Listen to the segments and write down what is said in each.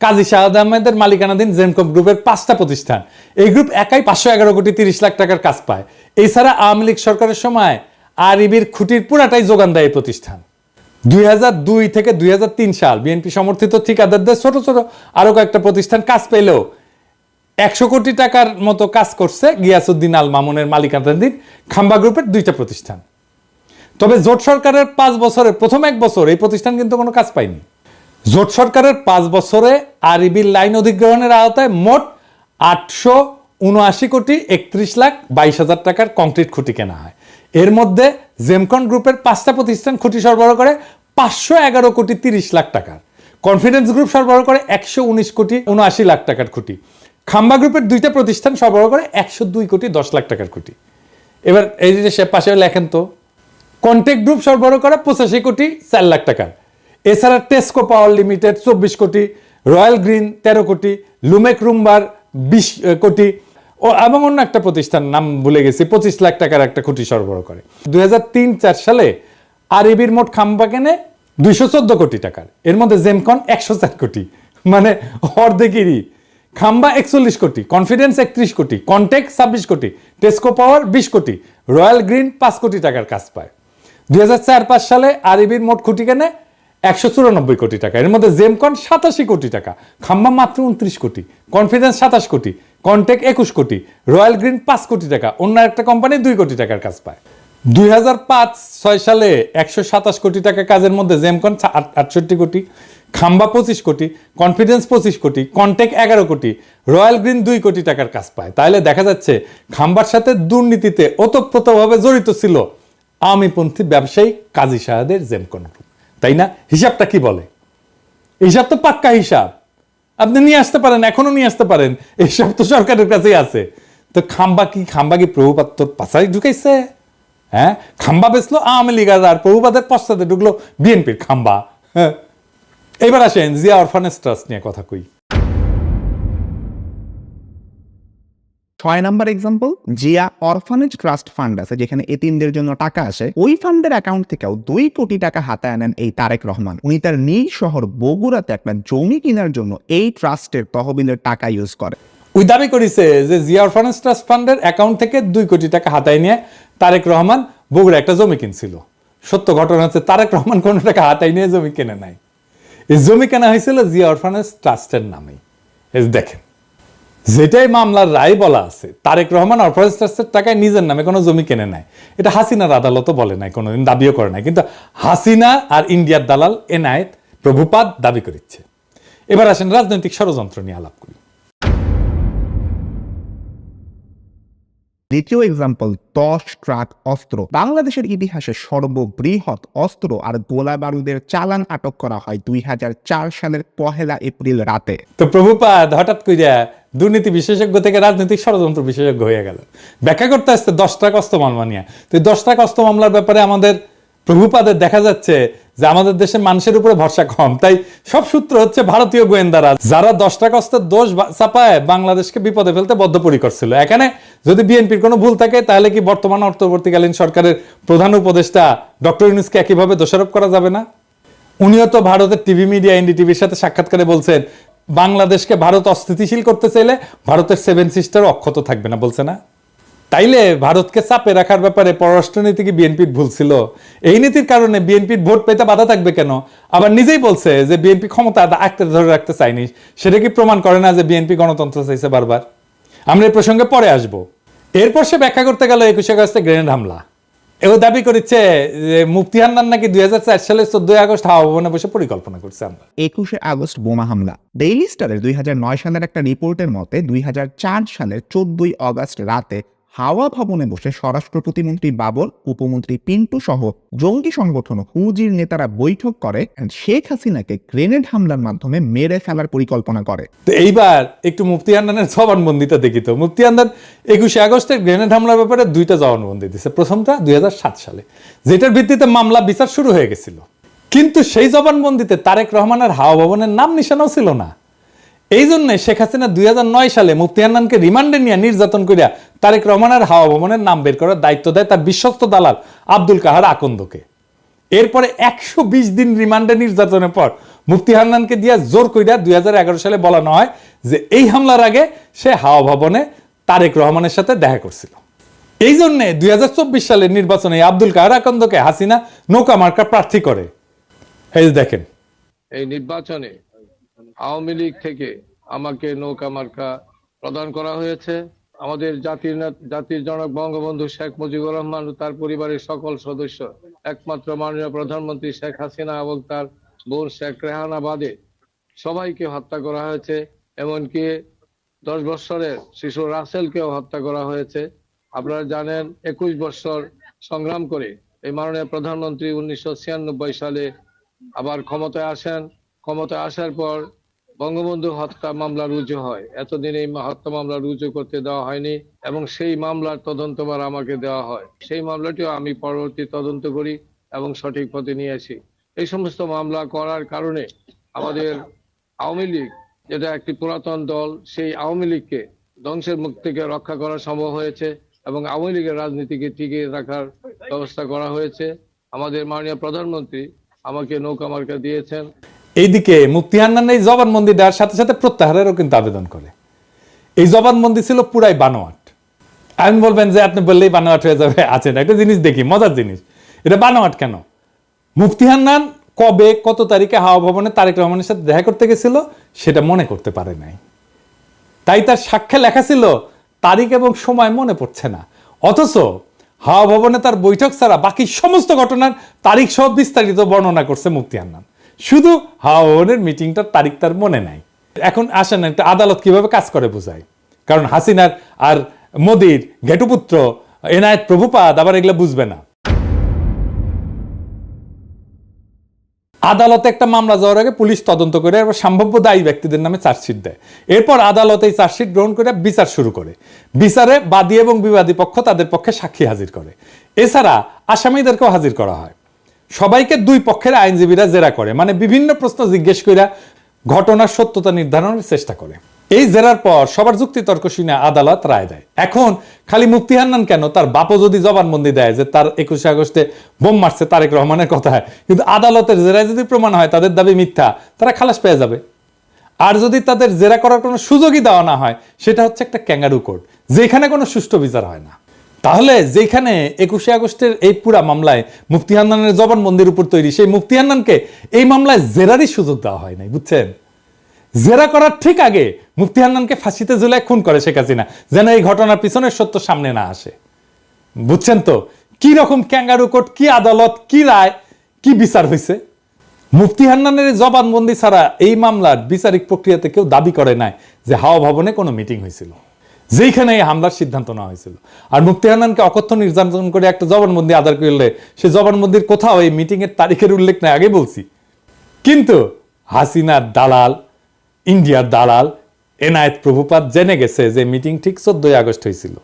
কাজী শাহাদ আহমেদের মালিকানাধীন জেনকম গ্রুপের পাঁচটা প্রতিষ্ঠান। এই গ্রুপ একাই পাঁচশো এগারো কোটি তিরিশ লাখ টাকার কাজ পায়। এছাড়া আওয়ামী লীগ সরকারের সময় আরইবির খুঁটির পুরাটাই যোগান দেয় এই প্রতিষ্ঠান। দুই দুই থেকে দুই হাজার তিন সাল বিএনপি সমর্থিত ঠিকাদারদের ছোট ছোট আরও কয়েকটা প্রতিষ্ঠান কাজ পেলেও একশো কোটি টাকার মতো কাজ করছে গিয়াসুদ্দিন আল মামুনের মালিকানাধীন খাম্বা গ্রুপের দুইটা প্রতিষ্ঠান। তবে জোট সরকারের পাঁচ বছরের প্রথম এক বছর এই প্রতিষ্ঠান কিন্তু কোনো কাজ পায়নি। জোট সরকারের পাঁচ বছরে আরইবির লাইন অধিগ্রহণের আওতায় মোট আটশো উনআশি কোটি একত্রিশ লাখ বাইশ হাজার টাকার কংক্রিট খুঁটি কেনা হয়। এর মধ্যে জেমকন গ্রুপের পাঁচটা প্রতিষ্ঠান খুঁটি সরবরাহ করে পাঁচশো এগারো কোটি তিরিশ লাখ টাকার। কনফিডেন্স গ্রুপ সরবরাহ করে একশো উনিশ কোটি উনআশি লাখ টাকার খুঁটি। খাম্বা গ্রুপের দুইটা প্রতিষ্ঠান সরবরাহ করে একশো দুই কোটি দশ লাখ টাকার খুঁটি। এবার এই যে সে পাশে লেখেন তো, কন্টেক্ট গ্রুপ সরবরাহ করে পঁচাশি কোটি চার লাখ টাকার। এছাড়া টেস্কো পাওয়ার লিমিটেড চব্বিশ কোটি রয়্যাল গ্রিন তেরো কোটি লুমেক রুম্বার বিশ কোটি, ও, এবং অন্য একটা প্রতিষ্ঠান, নাম ভুলে গেছি, পঁচিশ লাখ টাকার একটা খুঁটি সরবরাহ করে। দুই হাজার তিন, চার সালে আরইবির মোট খাম্বা কেনে দুইশো চোদ্দ কোটি টাকার। এর মধ্যে জেমকন একশো চার কোটি। মানে অর্ধেকেরই। খাম্বা একচল্লিশ কোটি কনফিডেন্স একত্রিশ কোটি কন্টেক্ট ছাব্বিশ কোটি টেস্কো পাওয়ার বিশ কোটি রয়্যাল গ্রিন পাঁচ কোটি টাকার কাজ পায়। দুই হাজার চার, পাঁচ সালে আরইবির মোট খুঁটি কেনে একশো চুরানব্বই কোটি টাকা। এর মধ্যে জেমকন সাতাশি কোটি টাকা খাম্বা মাত্র উনত্রিশ কোটি কনফিডেন্স সাতাশ কোটি কন্টেক একুশ কোটি রয়্যাল গ্রিন পাঁচ কোটি টাকা, অন্য একটা কোম্পানি দুই কোটি টাকার কাজ পায়। দুই হাজার পাঁচ, ছয় সালে একশো সাতাশ কোটি টাকা কাজের মধ্যে জেমকন আটষট্টি কোটি খাম্বা পঁচিশ কোটি কনফিডেন্স পঁচিশ কোটি কন্টেক এগারো কোটি রয়্যাল গ্রিন দুই কোটি টাকার কাজ পায়। তাহলে দেখা যাচ্ছে খাম্বার সাথে দুর্নীতিতে ওতপ্রোতভাবে জড়িত ছিল আওয়ামীপন্থী ব্যবসায়ী কাজী সাহেদের জেমকন গ্রুপ তাই না? হিসাবটা কি বলে? হিসাব তো পাক্কা হিসাব। আপনি নিয়ে আসতে পারেন এখনও নিয়ে আসতে পারেন। এইসব তো সরকারের কাছেই আছে। তো খাম্বা কি খাম্বা কি প্রভুপাত তোর পাশায় ঢুকাইছে? হ্যাঁ? খাম্বা বেচলো আওয়ামী লীগ আর প্রভুপাতের পশ্চাতে ঢুকলো বিএনপির খাম্বা। হ্যাঁ? এবার আসেন জিয়া অরফানেজ ট্রাস্ট নিয়ে কথা কই। ছয় number example Zia orphanage trust fund আছে, যেখানে এতিমদের জন্য টাকা আসে। ওই ফান্ডের অ্যাকাউন্ট থেকেও দুই কোটি টাকা হাতায় আনেন এই তারেক রহমান। উনি তার নিজ শহর বগুড়াতে একটা জমি কেনার জন্য এই ট্রাস্টের তহবিলের টাকা ইউজ করে। ওই দাবি করেছে যে জিয়া অরফানেজ ট্রাস্ট ফান্ডের অ্যাকাউন্ট থেকে দুই কোটি টাকা হাতায় নিয়ে তারেক রহমান বগুড়া একটা জমি কিনছিল। সত্য ঘটনা হচ্ছে তারেক রহমান কোনো টাকা হাতায় নিয়ে জমি কিনে নাই। এই জমি কেনা হয়েছিল জিয়া অরফানেজ ট্রাস্টের নামেই। দেখেন। যেটাই মামলার রায় বলা আছে তারেক রহমান অরফানেজ ট্রাস্টের টাকায় নিজের নামে কোনো জমি কেনে নাই। এটা হাসিনার আদালতও বলে নাই কোনোদিন দাবিও করে নাই। কিন্তু হাসিনা আর ইন্ডিয়ার দালাল এনায়েত প্রভুপাত দাবি করিচ্ছে। এবার আসেন রাজনৈতিক ষড়যন্ত্র নিয়ে আলাপ করি। দ্বিতীয় এক্সাম্পল দশ ট্রাক অস্ত্র। বাংলাদেশের ইতিহাসে সর্ববৃহৎ অস্ত্র আর গোলা বারুদের চালান আটক করা হয় দুই হাজার চার সালের পহেলা এপ্রিল রাতে। তো প্রভুপাদ হঠাৎ কইরা দুর্নীতি বিশেষজ্ঞ থেকে রাজনৈতিক ষড়যন্ত্র বিশেষজ্ঞ হয়ে গেল। ব্যাখ্যা করতে আসছে দশটা কস্ত মামলা নিয়ে। তো এই দশটা কস্ত মামলার ব্যাপারে আমাদের প্রভুপাদের দেখা যাচ্ছে যে আমাদের দেশের মানুষের উপরে ভরসা কম। তাই সব সূত্র হচ্ছে ভারতীয় গোয়েন্দারা যারা দশটা কষ্টের দোষ চাপায় বাংলাদেশকে বিপদে ফেলতে বদ্ধপরিকর ছিল। এখানে যদি বিএনপির কোনো ভুল থাকে, তাহলে কি বর্তমান অন্তর্বর্তীকালীন সরকারের প্রধান উপদেষ্টা ডক্টর ইউনুসকে একইভাবে দোষারোপ করা যাবে না? উনিও তো ভারতের টিভি মিডিয়া, এনডিটিভির সাথে সাক্ষাৎকারে বলছেন বাংলাদেশকে ভারত অস্থিতিশীল করতে চাইলে ভারতের সেভেন সিস্টার অক্ষত থাকবে না, বলছে না? তাইলে ভারতকে চাপে রাখার ব্যাপারে পররাষ্ট্রনীতি কি বিএনপির ভুল ছিল। এই নীতির কারণে বিএনপির ভোট পেতে বাধা থাকবে কেন? আবার নিজেই বলছে যে বিএনপি ক্ষমতা আঁকতে ধরে রাখতে চায়নি। সেটা কি প্রমাণ করে না যে বিএনপি গণতন্ত্র চাইছে বারবার? আমরা এই প্রসঙ্গে পরে আসব। এরপর সে ব্যাখ্যা করতে গেল একুশে আগস্টে গ্রেনেড হামলা। এও দাবি করেছে যে মুফতি হান্নান নাকি দুই হাজার সালের চোদ্দই আগস্ট হাওয়া ভবনে বসে পরিকল্পনা করছে আমরা। একুশে আগস্ট বোমা হামলা। ডেইলি স্টারের দুই হাজার নয় সালের একটা রিপোর্টের মতে দুই হাজার চার সালের চোদ্দই আগস্ট রাতে হাওয়া ভবনে বসে স্বরাষ্ট্র প্রতিমন্ত্রী বাবর, উপমন্ত্রী পিন্টু সহ জঙ্গি সংগঠন হুজির নেতারা বৈঠক করে শেখ হাসিনাকে গ্রেনেড হামলার মাধ্যমে মেরে ফেলার পরিকল্পনা করে। তো এইবার একটু মুফতি আন্দানের জবানবন্দিটা দেখি তো। মুফতি হান্নান একুশে আগস্টের গ্রেনেড হামলার ব্যাপারে দুইটা জবানবন্দি দিছে। প্রথমটা দুই হাজার সাত সালে, যেটার ভিত্তিতে মামলা, বিচার শুরু হয়ে গেছিল। কিন্তু সেই জবানবন্দিতে তারেক রহমানের হাওয়া ভবনের নাম নিশানাও ছিল না। এই জন্য শেখ হাসিনা দুই নয় সালে মুফতি হান্নানকে রিমান্ডে নিয়ে নির্যাতন করিয়া তারেক রহমানের হাওয়া ভবনের নাম বের করার দায়িত্ব দেয় তার বিশ্বস্ত দালাল আব্দুল কাহার আকন্দকে। এরপরে একশো বিশ দিন রিমান্ডে নির্যাতনের পর মুফতি হান্নানকে দিয়া জোর কইরা দুই হাজার এগারো সালে বলানো হয় যে এই হামলার আগে সে হাওয়া ভবনে তারেক রহমানের সাথে দেখা করছিল। এই জন্যে দুই সালের নির্বাচনে আব্দুল কাহার আকন্দকে হাসিনা নৌকা মার্কা প্রার্থী করে। এই দেখেন। এই নির্বাচনে আওয়ামী লীগ থেকে আমাকে নৌকা মার্কা প্রদান করা হয়েছে। আমাদের জাতির জাতির জনক বঙ্গবন্ধু শেখ মুজিবুর রহমান ও তার পরিবারের সকল সদস্য, একমাত্র মাননীয় প্রধানমন্ত্রী শেখ হাসিনা এবং তার বোন শেখ রেহানা বাদে সবাইকে হত্যা করা হয়েছে। এমনকি দশ বৎসরের শিশু রাসেলকেও হত্যা করা হয়েছে। আপনারা জানেন, একুশ বৎসর সংগ্রাম করে এই মাননীয় প্রধানমন্ত্রী উনিশশো ছিয়ানব্বই সালে আবার ক্ষমতায় আসেন। ক্ষমতায় আসার পর বঙ্গবন্ধু হত্যা মামলা রুজু হয়। এতদিন এই হত্যা মামলা রুজু করতে দেওয়া হয়নি এবং সেই মামলার তদন্তবার আমাকে দেওয়া হয়। সেই মামলাটিও আমি পরবর্তী তদন্ত করি এবং সঠিক পথে নিয়ে আসি। এই সমস্ত মামলা করার কারণে আমাদের আওয়ামী লীগ, যেটা একটি পুরাতন দল, সেই আওয়ামী লীগকে ধ্বংসের মুখ থেকে রক্ষা করা সম্ভব হয়েছে এবং আওয়ামী লীগের রাজনীতিকে টিকিয়ে রাখার ব্যবস্থা করা হয়েছে। আমাদের মাননীয় প্রধানমন্ত্রী আমাকে নৌকা মার্কা দিয়েছেন। এইদিকে মুফতি হান্নান এই জবানবন্দি দেওয়ার সাথে সাথে প্রত্যাহারেরও কিন্তু আবেদন করে। এই জবানবন্দি ছিল পুরাই বানোয়াট। আমি বলবেন যে আপনি বললেই বানোয়াট হয়ে যাবে আছেন একটা জিনিস দেখি, মজার জিনিস। এটা বানোয়াট কেন? মুফতি হান্নান কবে, কত তারিখে হাওয়া ভবনে তারেক রহমানের সাথে দেখা করতে গেছিল, সেটা মনে করতে পারে নাই। তাই তার সাক্ষ্যে লেখা ছিল, তারিখ এবং সময় মনে পড়ছে না। অথচ হাওয়া ভবনে তার বৈঠক ছাড়া বাকি সমস্ত ঘটনার তারিখ সহ বিস্তারিত বর্ণনা করছে মুক্তি আন্নান শুধু হাওয়া ভবনের মিটিংটার তারিখ তার মনে নাই। এখন আসেন, একটা আদালত কীভাবে কাজ করে বোঝায়? কারণ হাসিনার আর মোদির ঘেটুপুত্র, এনায়েত প্রভুপাদ আবার এগুলো বুঝবে না। আদালতে একটা মামলা যাওয়ার আগে পুলিশ তদন্ত করে এবার সম্ভাব্য দায়ী ব্যক্তিদের নামে চার্জশিট দেয়। এরপর আদালত এই চার্জশিট গ্রহণ করে বিচার শুরু করে। বিচারে বাদী এবং বিবাদী পক্ষ তাদের পক্ষে সাক্ষী হাজির করে। এছাড়া আসামিদেরকেও হাজির করা হয়। সবাইকে দুই পক্ষের আইনজীবীরা জেরা করে মানে বিভিন্ন প্রশ্ন জিজ্ঞেস করে ঘটনার সত্যতা নির্ধারণের চেষ্টা করে। এই জেরার পর সবার যুক্তি তর্ক শুনে আদালত রায় দেয়। এখন খালি মুফতি হান্নান কেন? তার বাপও যদি জবানবন্দি দেয় যে তার একুশে আগস্টে বোম মারছে তারেক রহমানের কথা কিন্তু আদালতের জেরায় যদি প্রমাণ হয় তাদের দাবি মিথ্যা, তারা খালাস পেয়ে যাবে। আর যদি তাদের জেরা করার কোনো সুযোগই দেওয়া না হয়, সেটা হচ্ছে একটা ক্যাঙ্গারু কোর্ট, যেখানে কোনো সুষ্ঠু বিচার হয় না। তাহলে যেখানে একুশে আগস্টের এই পুরা মামলায় মুফতি হান্নানের জবানবন্দির উপর তৈরি, সেই মুফতি হান্নানকে এই মামলায় জেরারই সুযোগ দেওয়া হয় নাই, বুঝছেন? জেরা করার ঠিক আগে মুফতি হান্নানকে ফাঁসিতে ঝুলায় খুন করে শেখ হাসিনা, যেন এই ঘটনার পিছনের সত্য সামনে না আসে। বুঝছেন তো? কি রকম ক্যাঙ্গারু কোর্ট, কি আদালত, কি রায়, কি বিচার হয়েছে মুফতি হান্নানের জবানবন্দি ছাড়া এই মামলার বিচারিক প্রক্রিয়াতে কেউ দাবি করে নাই যে হাওয়া ভবনে কোনো মিটিং হয়েছিল যেইখানে এই হামলার সিদ্ধান্ত নেওয়া হয়েছিল। আর মুফতি হান্নানকে অকথ্য নির্যাতন করে একটা জবানবন্দি আদার করলে সে জবানবন্দির কোথাও এই মিটিং এর তারিখের উল্লেখ নাই, আগে বলছি। কিন্তু হাসিনার দালাল, ইন্ডিয়ার দালাল, এনায়েত প্রভুপাত জেনে গেছে যে মিটিং ঠিক চোদ্দই আগস্ট হয়েছিল।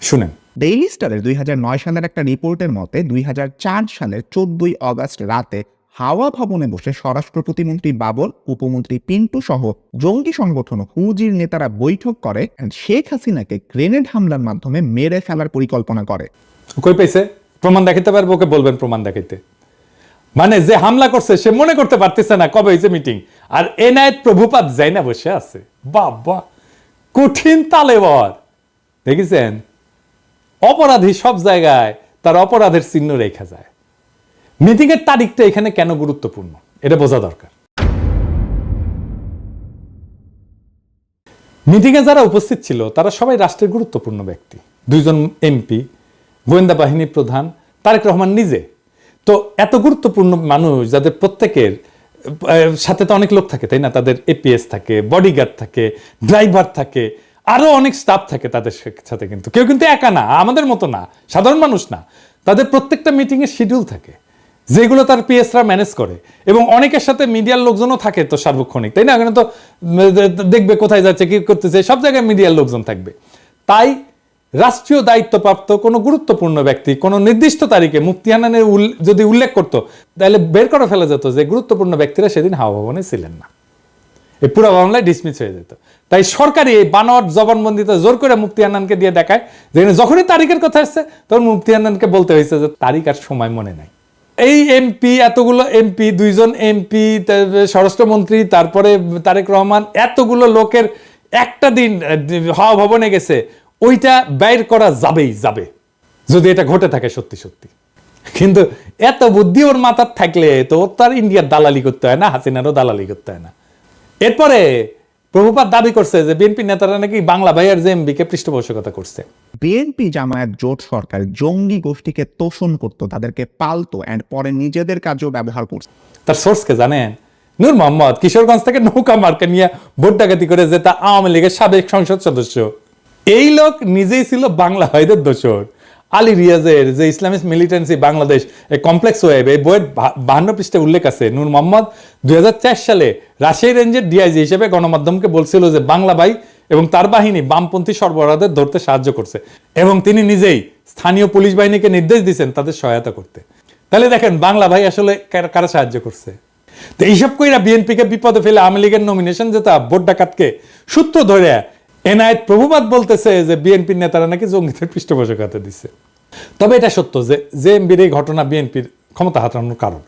শুনেন। ডেইলি স্টারের দুই হাজার নয় সালের একটা রিপোর্টের মতে দুই হাজার চার সালের চোদ্দই অগস্ট রাতে হাওয়া ভবনে বসে স্বরাষ্ট্র প্রতিমন্ত্রী বাবর উপমন্ত্রী পিন্টু সহ জঙ্গি সংগঠন হুজির নেতারা বৈঠক করে শেখ হাসিনাকে গ্রেনেড হামলার মাধ্যমে মেরে ফেলার পরিকল্পনা করে। কই পেয়েছে প্রমাণ দেখাতে পারব ওকে? বলবেন প্রমাণ দেখাইতে। মানে যে হামলা করছে, সে মনে করতে পারতেছে না কবে হয়েছে মিটিং আর এনায়েত প্রভুপাত যাই না বসে আছে। বাবা, কঠিন তালেবর। দেখেছেন? অপরাধী সব জায়গায় তার অপরাধের চিহ্ন রেখা যায়। মিটিং এর তারিখটা এখানে কেন গুরুত্বপূর্ণ? এটা বোঝা দরকার। মিটিংয়ে যারা উপস্থিত ছিল, তারা সবাই রাষ্ট্রের গুরুত্বপূর্ণ ব্যক্তি। দুইজন এমপি, গোয়েন্দা বাহিনী প্রধান, তারেক রহমান নিজে। তো এত গুরুত্বপূর্ণ মানুষ যাদের প্রত্যেকের সাথে তো অনেক লোক থাকে, তাই না? তাদের এপিএস থাকে, বডিগার্ড থাকে, ড্রাইভার থাকে, আরও অনেক স্টাফ থাকে তাদের সাথে কিন্তু। কেউ কিন্তু একা না, আমাদের মতো না, সাধারণ মানুষ না। তাদের প্রত্যেকটা মিটিং এর শিডিউল থাকে। যেগুলো তার পিএসরা ম্যানেজ করে। এবং অনেকের সাথে মিডিয়ার লোকজনও থাকে তো সার্বক্ষণিক, তাই না? এখানে তো, দেখবে কোথায় যাচ্ছে, কি করতেছে, সব জায়গায় মিডিয়ার লোকজন থাকবে। তাই রাষ্ট্রীয় দায়িত্বপ্রাপ্ত কোনো গুরুত্বপূর্ণ ব্যক্তি কোনো নির্দিষ্ট তারিখে মুফতি হান্নানের উল- যদি উল্লেখ করতো, তাহলে বের করে ফেলা যেত যে গুরুত্বপূর্ণ ব্যক্তিরা সেদিন হাওয়া ভবনে ছিলেন না। এই পুরো মামলায় ডিসমিস হয়ে যেত। তাই সরকারি এই বানোয়াট জবানবন্দিতে জোর করে মুক্তি হান্নানকে দিয়ে দেখায়, যেখানে যখনই তারিখের কথা আসছে, তখন মুক্তি হান্নানকে বলতে হয়েছে যে তারিখ আর সময় মনে নাই। এই এমপি এতগুলো এমপি দুইজন এমপি স্বরাষ্ট্রমন্ত্রী, তারপরে তারেক রহমান, এতগুলো লোকের একটা দিন হাওয়া ভবনে গেছে, ওইটা ব্যয় করা যাবেই, যাবে। যদি এটা ঘটে থাকে সত্যি সত্যি। কিন্তু এত বুদ্ধি ওর মাথার থাকলে তো তার ইন্ডিয়ার দালালি করতে হয় না, হাসিনারও দালালি করতে হয় না। এরপরে প্রভুপাত দাবি করছে যে বিএনপি নেতারা নাকি বাংলা ভাইয়ার জেএমবিকে পৃষ্ঠপোষকতা করছে। বিএনপি জামায়াত জোট সরকার জঙ্গি গোষ্ঠীকে তোষণ করতো তাদেরকে পালতো অ্যান্ড পরে নিজেদের কাজেও ব্যবহার করছে। তার সোর্সকে জানেন? নূর মোহাম্মদ কিশোরগঞ্জ থেকে নৌকা মার্কা নিয়ে ভোট ডাকাতি করে যে তা আওয়ামী লীগের সাবেক সংসদ সদস্য। এই লোক নিজেই ছিল বাংলা ভাইদের দোষর। আলী রিয়াজের যে Islamic militancy Bangladesh complex web, এই বইয়ের বাহান্ন পৃষ্ঠে উল্লেখ আছে। নূর মোহাম্মদ দুই সালে রাজশাহী রেঞ্জের ডিআইজি হিসেবে গণমাধ্যমকে বলছিল যে, বাংলা ভাই এবং তার বাহিনী বামপন্থী সরবরাহদের ধরতে সাহায্য করছে এবং তিনি নিজেই স্থানীয় পুলিশ বাহিনীকে নির্দেশ দিচ্ছেন তাদের সহায়তা করতে। তাহলে দেখেন, বাংলা ভাই আসলে কারা- কারা সাহায্য করছে? তো এইসব কইরা বিএনপিকে বিপদে ফেলে আওয়ামী লীগের নমিনেশন যেটা ভোট ডাকাতকে সূত্র ধরে এনআইত প্রভুবাদ বলতেছে যে বিএনপির নেতারা নাকি জঙ্গিদের পৃষ্ঠপোষকতা দিচ্ছে। তবে এটা সত্য যে জেএমবির এই ঘটনা বিএনপির ক্ষমতা হাতানোর কারণ।